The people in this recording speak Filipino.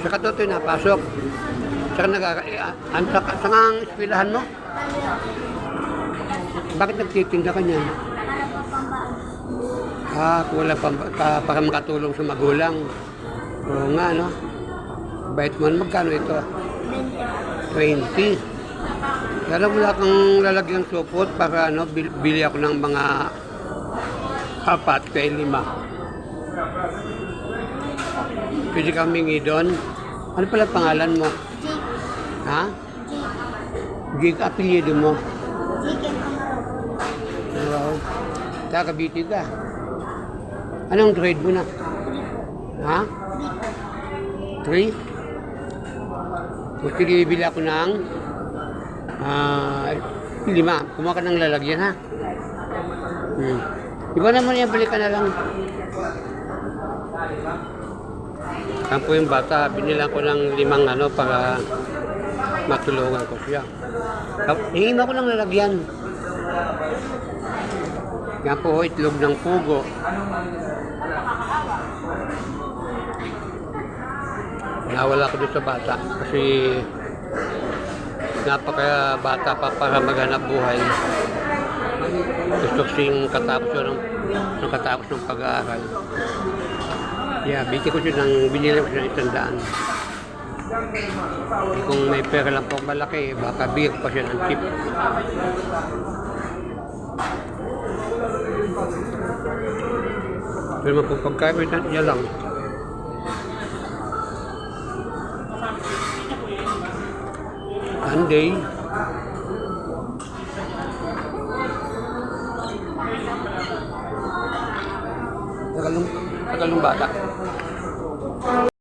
Saka to napasok. Saka nag ang saka saka ang eskwelahan mo? Bakit nagtitinda ka niyan? Ah, wala pa, pa, para makatulong sa magulang. Oo nga, no? Bait mo, magkano ito? 20. 20. Kaya wala kang lalagyan supot para ano, bil- bili ako ng mga apat kay lima. Pwede kang mingi. Ano pala pangalan mo? Jake. Ha? Jake. Gig apelyido mo. Jake and. Wow. Sa Cavite ka. Anong grade mo na? Ha? 3? Gusto bibili ako ng ah, lima. Kumuha ka ng lalagyan ha. Hmm. Iba naman yan, balik ka na lang. Saan po yung bata, binilang ko ng limang ano para matulungan ko siya. Hingin ako ng lalagyan. Yan po ho, itlog ng pugo. Nawala ko doon sa bata kasi napaka bata pa para maghanap buhay. Gusto kasing katapos ng, ng katapos ng pag-aaral. Yeah, bigyan ko siya ng, binili ko siya ng isang daan. Eh, kung may pera lang po malaki, baka ko pa siya ng tip. Pero mo pong pagkain, niya lang. Sunday. Tagal.